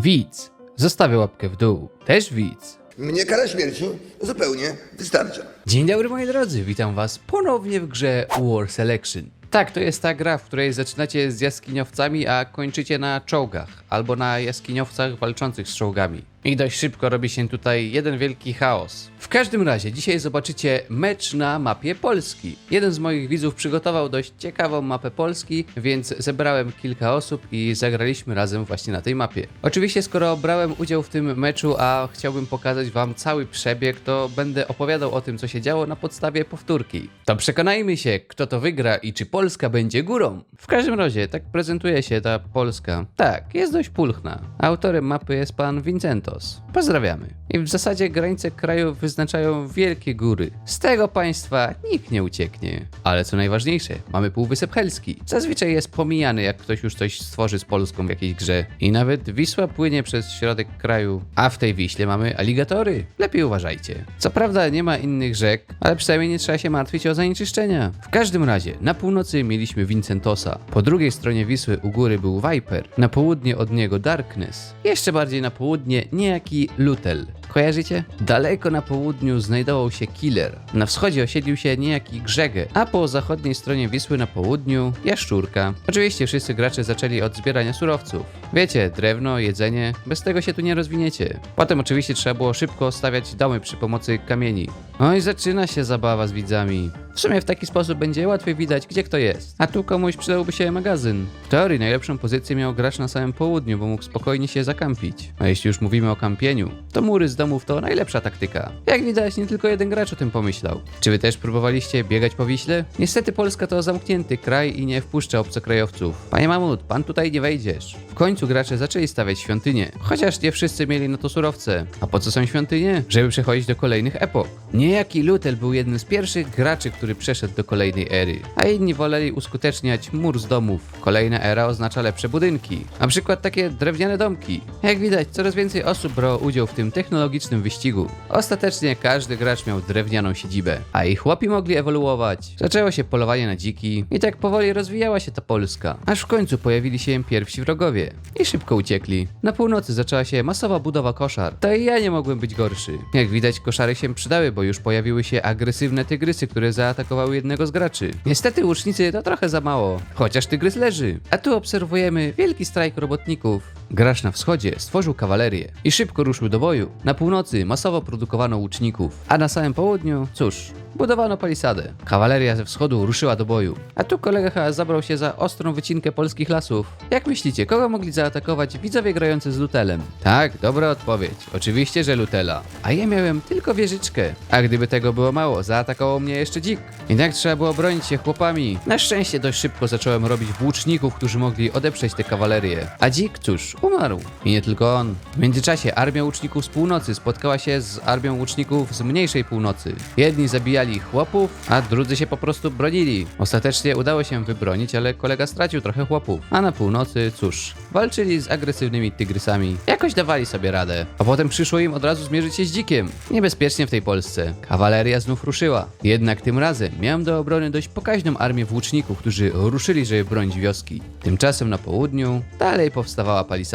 Widz. Zostawię łapkę w dół. Też widz. Mnie kara śmierci zupełnie wystarcza. Dzień dobry moi drodzy, witam was ponownie w grze War Selection. Tak, to jest ta gra, w której zaczynacie z jaskiniowcami, a kończycie na czołgach, albo na jaskiniowcach walczących z czołgami. I dość szybko robi się tutaj jeden wielki chaos. W każdym razie, dzisiaj zobaczycie mecz na mapie Polski. Jeden z moich widzów przygotował dość ciekawą mapę Polski, więc zebrałem kilka osób i zagraliśmy razem właśnie na tej mapie. Oczywiście, skoro brałem udział w tym meczu, a chciałbym pokazać wam cały przebieg, to będę opowiadał o tym, co się działo na podstawie powtórki. To przekonajmy się, kto to wygra i czy Polska będzie górą. W każdym razie, tak prezentuje się ta Polska. Tak, jest dość pulchna. Autorem mapy jest pan Pozdrawiamy. I w zasadzie granice kraju wyznaczają wielkie góry. Z tego państwa nikt nie ucieknie. Ale co najważniejsze, mamy Półwysep Helski. Zazwyczaj jest pomijany, jak ktoś już coś stworzy z Polską w jakiejś grze. I nawet Wisła płynie przez środek kraju, a w tej Wiśle mamy aligatory. Lepiej uważajcie. Co prawda nie ma innych rzek, ale przynajmniej nie trzeba się martwić o zanieczyszczenia. W każdym razie, na północy mieliśmy Vincentosa. Po drugiej stronie Wisły u góry był Viper. Na południe od niego Darkness. Jeszcze bardziej na południe niejaki Lutel. Kojarzycie? Daleko na południu znajdował się Killer. Na wschodzie osiedlił się niejaki Grzegę, a po zachodniej stronie Wisły na południu Jaszczurka. Oczywiście wszyscy gracze zaczęli od zbierania surowców. Wiecie, drewno, jedzenie, bez tego się tu nie rozwiniecie. Potem oczywiście trzeba było szybko stawiać domy przy pomocy kamieni. No i zaczyna się zabawa z widzami. W sumie w taki sposób będzie łatwiej widać, gdzie kto jest. A tu komuś przydałby się magazyn. W teorii najlepszą pozycję miał gracz na samym południu, bo mógł spokojnie się zakampić. A jeśli już mówimy o kampieniu, to mury z domów to najlepsza taktyka. Jak widać, nie tylko jeden gracz o tym pomyślał. Czy wy też próbowaliście biegać po Wiśle? Niestety Polska to zamknięty kraj i nie wpuszcza obcokrajowców. Panie Mamut, pan tutaj nie wejdziesz. W końcu gracze zaczęli stawiać świątynie, chociaż nie wszyscy mieli na to surowce. A po co są świątynie? Żeby przechodzić do kolejnych epok. Niejaki Lutel był jednym z pierwszych graczy, który przeszedł do kolejnej ery, a inni woleli uskuteczniać mur z domów. Kolejna era oznacza lepsze budynki, na przykład takie drewniane domki. Jak widać, coraz więcej osób brało udział w tym technologicznym wyścigu. Ostatecznie każdy gracz miał drewnianą siedzibę, a ich chłopi mogli ewoluować. Zaczęło się polowanie na dziki i tak powoli rozwijała się ta Polska, aż w końcu pojawili się pierwsi wrogowie i szybko uciekli. Na północy zaczęła się masowa budowa koszar. To i ja nie mogłem być gorszy. Jak widać, koszary się przydały, bo już pojawiły się agresywne tygrysy, które zaatakowały jednego z graczy. Niestety łucznicy to trochę za mało, chociaż tygrys leży. A tu obserwujemy wielki strajk robotników. Gracz na wschodzie stworzył kawalerię i szybko ruszył do boju. Na północy masowo produkowano łuczników, a na samym południu, cóż, budowano palisadę. Kawaleria ze wschodu ruszyła do boju. A tu kolega chyba zabrał się za ostrą wycinkę polskich lasów. Jak myślicie, kogo mogli zaatakować widzowie grający z Lutelem? Tak, dobra odpowiedź. Oczywiście, że Lutela. A ja miałem tylko wieżyczkę. A gdyby tego było mało, zaatakował mnie jeszcze dzik. Tak trzeba było bronić się chłopami. Na szczęście dość szybko zacząłem robić włóczników, którzy mogli odeprzeć tę kawalerię. A dzik, cóż, umarł. I nie tylko on. W międzyczasie armia łuczników z północy spotkała się z armią łuczników z mniejszej północy. Jedni zabijali chłopów, a drudzy się po prostu bronili. Ostatecznie udało się wybronić, ale kolega stracił trochę chłopów. A na północy, cóż, walczyli z agresywnymi tygrysami. Jakoś dawali sobie radę. A potem przyszło im od razu zmierzyć się z dzikiem. Niebezpiecznie w tej Polsce. Kawaleria znów ruszyła. Jednak tym razem miałem do obrony dość pokaźną armię włóczników, którzy ruszyli, żeby bronić wioski. Tymczasem na południu dalej powstawała palisada.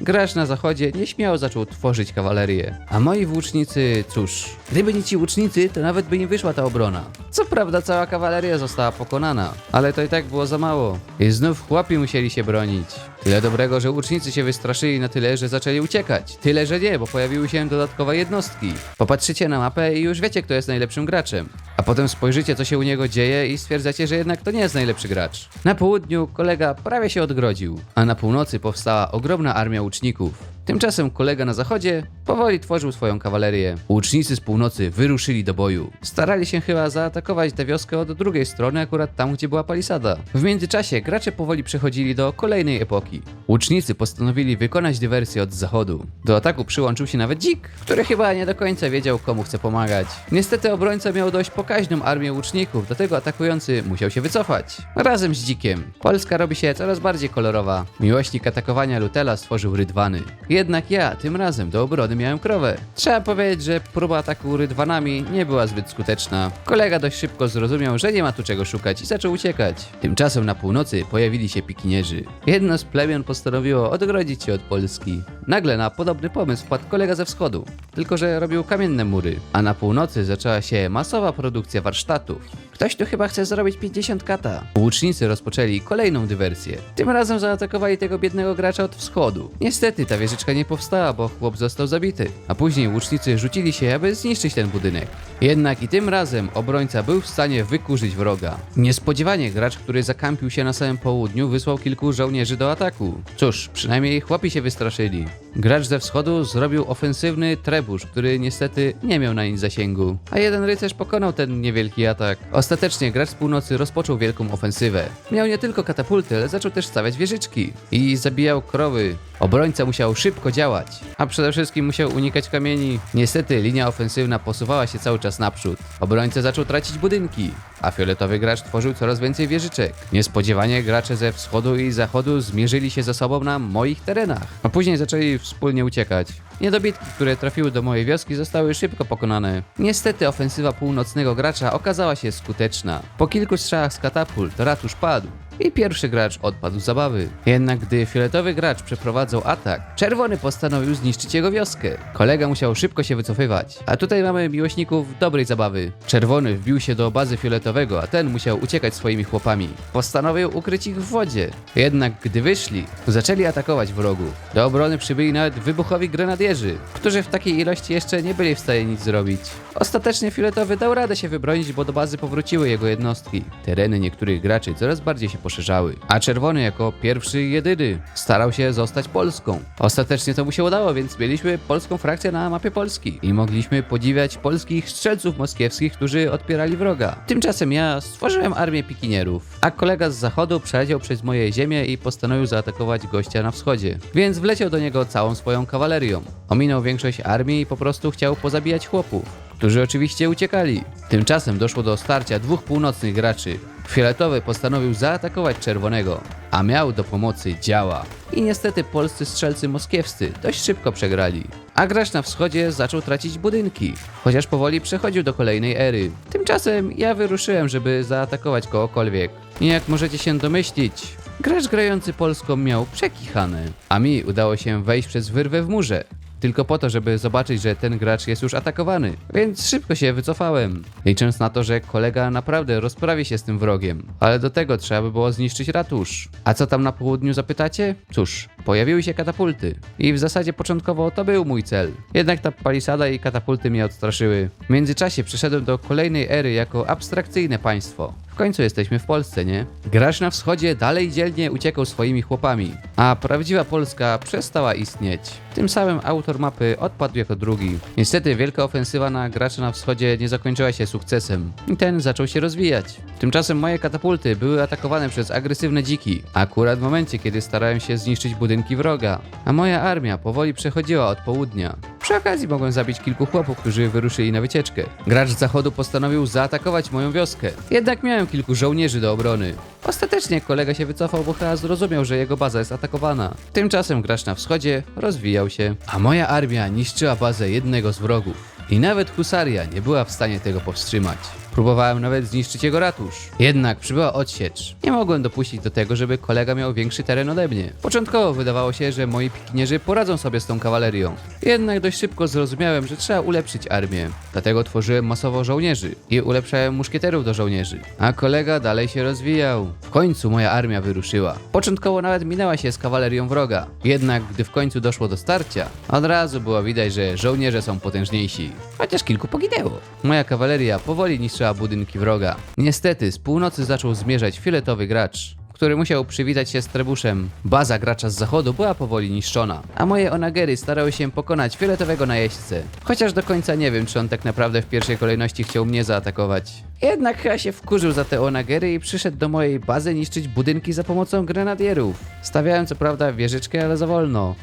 Gracz na zachodzie nieśmiało zaczął tworzyć kawalerię. A moi włócznicy, cóż, gdyby nie ci łucznicy, to nawet by nie wyszła ta obrona. Co prawda cała kawaleria została pokonana, ale to i tak było za mało. I znów chłopi musieli się bronić. Tyle dobrego, że łucznicy się wystraszyli na tyle, że zaczęli uciekać. Tyle, że nie, bo pojawiły się dodatkowe jednostki. Popatrzycie na mapę i już wiecie, kto jest najlepszym graczem. A potem spojrzycie, co się u niego dzieje i stwierdzacie, że jednak to nie jest najlepszy gracz. Na południu kolega prawie się odgrodził, a na północy powstała ogromna armia łuczników. Tymczasem kolega na zachodzie powoli tworzył swoją kawalerię. Łucznicy z północy wyruszyli do boju. Starali się chyba zaatakować tę wioskę od drugiej strony, akurat tam, gdzie była palisada. W międzyczasie gracze powoli przechodzili do kolejnej epoki. Łucznicy postanowili wykonać dywersję od zachodu. Do ataku przyłączył się nawet dzik, który chyba nie do końca wiedział, komu chce pomagać. Niestety obrońca miał dość pokaźną armię łuczników, dlatego atakujący musiał się wycofać. Razem z dzikiem. Polska robi się coraz bardziej kolorowa. Miłośnik atakowania Lutela stworzył rydwany. Jednak ja tym razem do obrony miałem krowę. Trzeba powiedzieć, że próba ataku rydwanami nie była zbyt skuteczna. Kolega dość szybko zrozumiał, że nie ma tu czego szukać i zaczął uciekać. Tymczasem na północy pojawili się pikinierzy. Jedno z plemion postanowiło odgrodzić się od Polski. Nagle na podobny pomysł wpadł kolega ze wschodu, tylko że robił kamienne mury, a na północy zaczęła się masowa produkcja warsztatów. Ktoś tu chyba chce zrobić 50 kata. Łucznicy rozpoczęli kolejną dywersję. Tym razem zaatakowali tego biednego gracza od wschodu. Niestety ta wieżyczka nie powstała, bo chłop został zabity. A później łucznicy rzucili się, aby zniszczyć ten budynek. Jednak i tym razem obrońca był w stanie wykurzyć wroga. Niespodziewanie gracz, który zakampił się na samym południu, wysłał kilku żołnierzy do ataku. Cóż, przynajmniej chłopi się wystraszyli. Gracz ze wschodu zrobił ofensywny trebusz, który niestety nie miał na nic zasięgu. A jeden rycerz pokonał ten niewielki atak. Ostatecznie gracz z północy rozpoczął wielką ofensywę. Miał nie tylko katapulty, ale zaczął też stawiać wieżyczki. I zabijał krowy. Obrońca musiał szybko działać, a przede wszystkim musiał unikać kamieni. Niestety linia ofensywna posuwała się cały czas naprzód. Obrońca zaczął tracić budynki, a fioletowy gracz tworzył coraz więcej wieżyczek. Niespodziewanie gracze ze wschodu i zachodu zmierzyli się ze sobą na moich terenach, a później zaczęli wspólnie uciekać. Niedobitki, które trafiły do mojej wioski zostały szybko pokonane. Niestety ofensywa północnego gracza okazała się skuteczna. Po kilku strzałach z katapult ratusz padł i pierwszy gracz odpadł z zabawy. Jednak gdy fioletowy gracz przeprowadzał atak, czerwony postanowił zniszczyć jego wioskę. Kolega musiał szybko się wycofywać. A tutaj mamy miłośników dobrej zabawy. Czerwony wbił się do bazy fioletowego, a ten musiał uciekać swoimi chłopami. Postanowił ukryć ich w wodzie. Jednak gdy wyszli, zaczęli atakować wrogów. Do obrony przybyli nawet wybuchowi grenadierzy, którzy w takiej ilości jeszcze nie byli w stanie nic zrobić. Ostatecznie fioletowy dał radę się wybronić, bo do bazy powróciły jego jednostki. Tereny niektórych graczy coraz bardziej się poszerzały, a czerwony jako pierwszy i jedyny starał się zostać Polską. Ostatecznie to mu się udało, więc mieliśmy polską frakcję na mapie Polski i mogliśmy podziwiać polskich strzelców moskiewskich, którzy odpierali wroga. Tymczasem ja stworzyłem armię pikinierów, a kolega z zachodu przeleciał przez moje ziemię i postanowił zaatakować gościa na wschodzie, więc wleciał do niego całą swoją kawalerią. Ominął większość armii i po prostu chciał pozabijać chłopów którzy oczywiście uciekali. Tymczasem doszło do starcia dwóch północnych graczy. Fioletowy postanowił zaatakować czerwonego, a miał do pomocy działa. I niestety polscy strzelcy moskiewscy dość szybko przegrali. A gracz na wschodzie zaczął tracić budynki, chociaż powoli przechodził do kolejnej ery. Tymczasem ja wyruszyłem, żeby zaatakować kogokolwiek. I jak możecie się domyślić, gracz grający Polską miał przekichane, a mi udało się wejść przez wyrwę w murze. Tylko po to, żeby zobaczyć, że ten gracz jest już atakowany. Więc szybko się wycofałem, licząc na to, że kolega naprawdę rozprawi się z tym wrogiem. Ale do tego trzeba by było zniszczyć ratusz. A co tam na południu zapytacie? Cóż, pojawiły się katapulty. I w zasadzie początkowo to był mój cel. Jednak ta palisada i katapulty mnie odstraszyły. W międzyczasie przeszedłem do kolejnej ery jako abstrakcyjne państwo. W końcu jesteśmy w Polsce, nie? Gracz na wschodzie dalej dzielnie uciekał swoimi chłopami, a prawdziwa Polska przestała istnieć. Tym samym autor mapy odpadł jako drugi. Niestety wielka ofensywa na gracza na wschodzie nie zakończyła się sukcesem i ten zaczął się rozwijać. Tymczasem moje katapulty były atakowane przez agresywne dziki, akurat w momencie kiedy starałem się zniszczyć budynki wroga, a moja armia powoli przechodziła od południa. Przy okazji mogłem zabić kilku chłopów, którzy wyruszyli na wycieczkę. Gracz z zachodu postanowił zaatakować moją wioskę. Jednak miałem kilku żołnierzy do obrony. Ostatecznie kolega się wycofał, bo chyba zrozumiał, że jego baza jest atakowana. Tymczasem gracz na wschodzie rozwijał się, a moja armia niszczyła bazę jednego z wrogów. I nawet husaria nie była w stanie tego powstrzymać. Próbowałem nawet zniszczyć jego ratusz. Jednak przybyła odsiecz. Nie mogłem dopuścić do tego, żeby kolega miał większy teren ode mnie. Początkowo wydawało się, że moi pikinierzy poradzą sobie z tą kawalerią. Jednak dość szybko zrozumiałem, że trzeba ulepszyć armię. Dlatego tworzyłem masowo żołnierzy i ulepszałem muszkieterów do żołnierzy. A kolega dalej się rozwijał. W końcu moja armia wyruszyła. Początkowo nawet minęła się z kawalerią wroga. Jednak gdy w końcu doszło do starcia, od razu było widać, że żołnierze są potężniejsi. Chociaż kilku poginęło. Moja kawaleria powoli niszczyła budynki wroga. Niestety z północy zaczął zmierzać fioletowy gracz który musiał przywitać się z trebuszem. Baza gracza z zachodu była powoli niszczona, a moje onagery starały się pokonać fioletowego najeźdźcę. Chociaż do końca nie wiem, czy on tak naprawdę w pierwszej kolejności chciał mnie zaatakować. Jednak chyba się wkurzył za te onagery i przyszedł do mojej bazy niszczyć budynki za pomocą grenadierów. Stawiałem co prawda wieżyczkę, ale za wolno.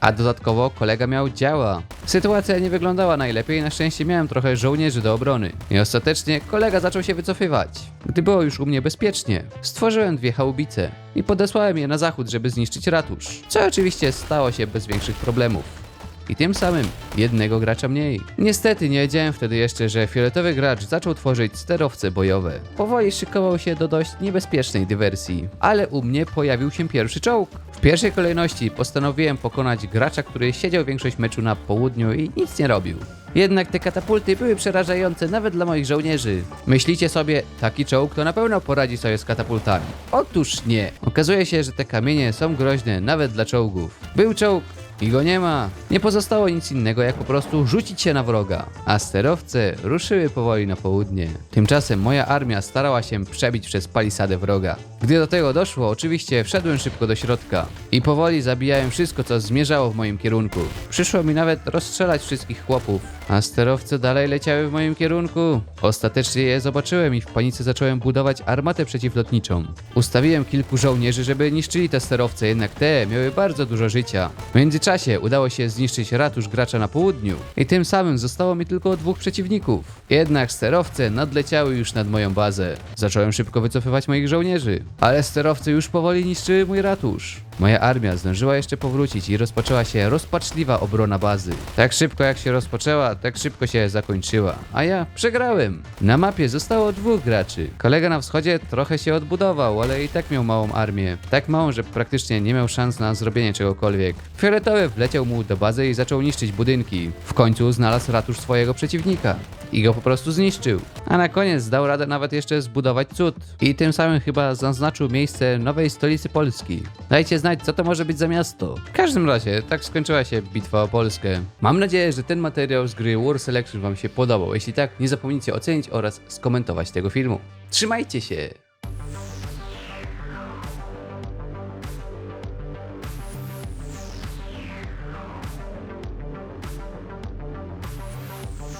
A dodatkowo kolega miał działa. Sytuacja nie wyglądała najlepiej, na szczęście miałem trochę żołnierzy do obrony. I ostatecznie kolega zaczął się wycofywać. Gdy było już u mnie bezpiecznie, stworzyłem dwie chałubice i podesłałem je na zachód, żeby zniszczyć ratusz. Co oczywiście stało się bez większych problemów i tym samym jednego gracza mniej. Niestety nie wiedziałem wtedy jeszcze, że fioletowy gracz zaczął tworzyć sterowce bojowe. Powoli szykował się do dość niebezpiecznej dywersji, ale u mnie pojawił się pierwszy czołg. W pierwszej kolejności postanowiłem pokonać gracza, który siedział większość meczu na południu i nic nie robił. Jednak te katapulty były przerażające nawet dla moich żołnierzy. Myślicie sobie, taki czołg to na pewno poradzi sobie z katapultami. Otóż nie. Okazuje się, że te kamienie są groźne nawet dla czołgów. Był czołg, i go nie ma. Nie pozostało nic innego, jak po prostu rzucić się na wroga. A sterowce ruszyły powoli na południe. Tymczasem moja armia starała się przebić przez palisadę wroga. Gdy do tego doszło, oczywiście wszedłem szybko do środka i powoli zabijałem wszystko, co zmierzało w moim kierunku. Przyszło mi nawet rozstrzelać wszystkich chłopów, a sterowce dalej leciały w moim kierunku. Ostatecznie je zobaczyłem i w panice zacząłem budować armatę przeciwlotniczą. Ustawiłem kilku żołnierzy, żeby niszczyli te sterowce, jednak te miały bardzo dużo życia. W międzyczasie udało się zniszczyć ratusz gracza na południu i tym samym zostało mi tylko dwóch przeciwników. Jednak sterowce nadleciały już nad moją bazę. Zacząłem szybko wycofywać moich żołnierzy, ale sterowce już powoli niszczyły mój ratusz. Moja armia zdążyła jeszcze powrócić i rozpoczęła się rozpaczliwa obrona bazy. Tak szybko jak się rozpoczęła, tak szybko się zakończyła. A ja przegrałem. Na mapie zostało dwóch graczy. Kolega na wschodzie trochę się odbudował, ale i tak miał małą armię. Tak małą, że praktycznie nie miał szans na zrobienie czegokolwiek. Fioletowy wleciał mu do bazy i zaczął niszczyć budynki. W końcu znalazł ratusz swojego przeciwnika i go po prostu zniszczył. A na koniec dał radę nawet jeszcze zbudować cud. I tym samym chyba zaznaczył miejsce nowej stolicy Polski. Dajcie znać, co to może być za miasto. W każdym razie, tak skończyła się bitwa o Polskę. Mam nadzieję, że ten materiał z gry War Selection Wam się podobał. Jeśli tak, nie zapomnijcie ocenić oraz skomentować tego filmu. Trzymajcie się!